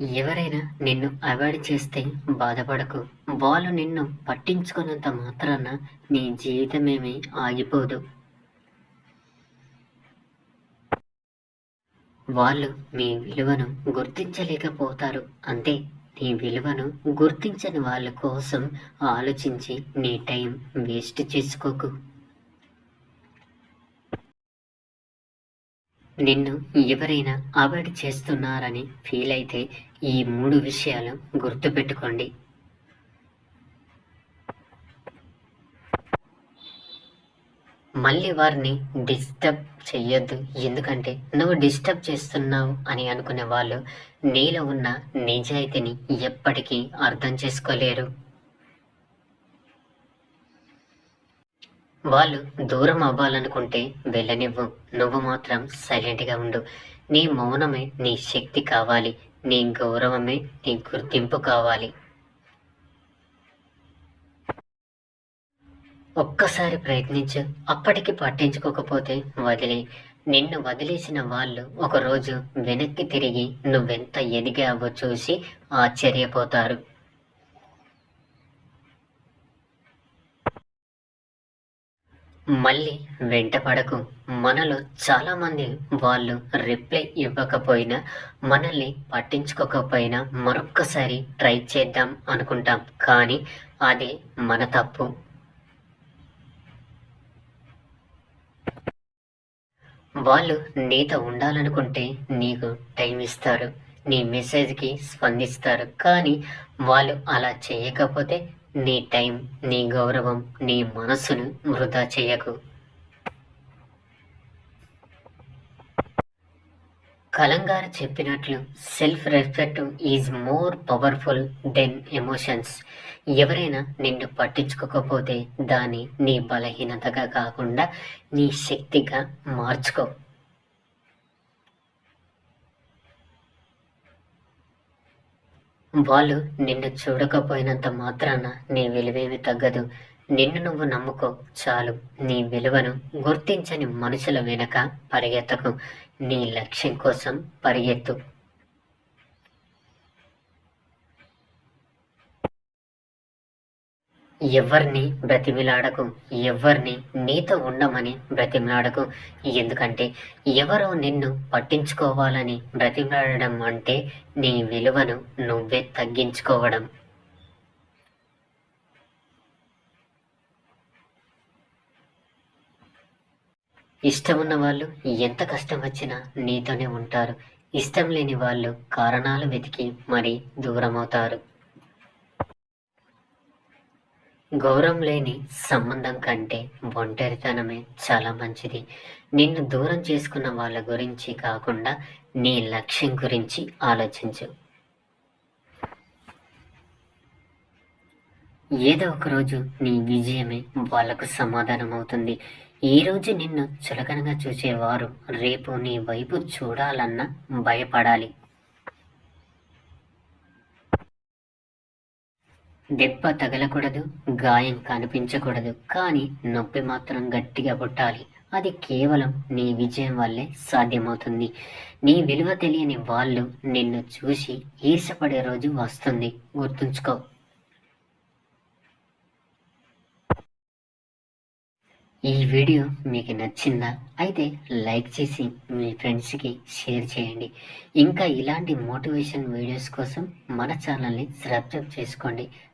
ఎవరైనా నిన్ను అవాయిడ్ చేస్తే బాధపడకు. వాళ్ళు నిన్ను పట్టించుకున్నంత మాత్రాన నీ జీవితమేమీ ఆగిపోదు. వాళ్ళు మీ విలువను గుర్తించలేకపోతారు. అంతే నీ విలువను గుర్తించని వాళ్ళ కోసం ఆలోచించి నీ టైం వేస్ట్ చేసుకోకు. నిన్ను ఎవరైనా అవాయిడ్ చేస్తున్నారని ఫీల్ అయితే ఈ మూడు విషయాలు గుర్తుపెట్టుకోండి. మళ్ళీ వారిని డిస్టర్బ్ చెయ్యొద్దు. ఎందుకంటే నువ్వు డిస్టర్బ్ చేస్తున్నావు అని అనుకునే వాళ్ళు నీలో ఉన్న నిజాయితీని ఎప్పటికీ అర్థం చేసుకోలేరు. వాళ్ళు దూరం అవ్వాలనుకుంటే వెళ్ళనివ్వు. నువ్వు మాత్రం సైలెంట్గా ఉండు. నీ మౌనమే నీ శక్తి కావాలి. నీ గౌరవమే నీ గుర్తింపు కావాలి. ఒక్కసారి ప్రయత్నించు. అప్పటికి పట్టించుకోకపోతే వదిలే. నిన్ను వదిలేసిన వాళ్ళు ఒకరోజు వెనక్కి తిరిగి నువ్వెంత ఎదిగావో చూసి ఆశ్చర్యపోతారు. మళ్ళీ వెంటపడకు. మనలో చాలామంది వాళ్ళు రిప్లై ఇవ్వకపోయినా మనల్ని పట్టించుకోకపోయినా మరొక్కసారి ట్రై చేద్దాం అనుకుంటాం. కానీ అది మన తప్పు. వాళ్ళు నీతో ఉండాలనుకుంటే నీకు టైం ఇస్తారు. నీ మెసేజ్కి స్పందిస్తారు. కానీ వాళ్ళు అలా చేయకపోతే నీ టైం నీ గౌరవం నీ మనస్సును వృధా చేయకు. కలంగారు చెప్పినట్లు self respect is more powerful than emotions ఎవరైనా నిన్ను పట్టించుకోకపోతే దాన్ని నీ బలహీనతగా కాకుండా నీ శక్తిగా మార్చుకో. వాళ్ళు నిన్ను చూడకపోయినంత మాత్రాన నీ విలువేమి తగ్గదు. నిన్ను నువ్వు నమ్ముకో. చాలు. నీ విలువను గుర్తించని మనుషుల వెనక పరిగెత్తకు. నీ లక్ష్యం కోసం పరిగెత్తు. ఎవరిని బ్రతిమిలాడకు ఎవరిని నీతో ఉండమని బ్రతిమిలాడకు? ఎందుకంటే ఎవరో నిన్ను పట్టించుకోవాలని బ్రతిమిలాడడం అంటే నీ విలువను నువ్వే తగ్గించుకోవడం. ఇష్టమున్న వాళ్ళు ఎంత కష్టం వచ్చినా నీతోనే ఉంటారు. ఇష్టం లేని వాళ్ళు కారణాలు వెతికి మరీ దూరమవుతారు. గౌరవం లేని సంబంధం కంటే ఒంటరితనమే చాలా మంచిది. నిన్ను దూరం చేసుకున్న వాళ్ళ గురించి కాకుండా నీ లక్ష్యం గురించి ఆలోచించు. ఏదో ఒక రోజు నీ విజయమే వాళ్ళకు సమాధానం అవుతుంది. ఈ రోజు నిన్ను చులకనగా చూసేవారు రేపు నీ వైపు చూడాలన్నా భయపడాలి. దెబ్బ తగలకూడదు గాయం కనిపించకూడదు కానీ నొప్పి మాత్రం గట్టిగా పుట్టాలి. అది కేవలం నీ విజయం వల్లే సాధ్యమవుతుంది. నీ విలువ తెలియని వాళ్ళు నిన్ను చూసి ఈర్షపడే రోజు వస్తుంది. గుర్తుంచుకో. ఈ వీడియో మీకు నచ్చిందా? అయితే లైక్ చేసి మీ ఫ్రెండ్స్కి షేర్ చేయండి. ఇంకా ఇలాంటి మోటివేషన్ వీడియోస్ కోసం మన ఛానల్ని సబ్స్క్రైబ్ చేసుకోండి.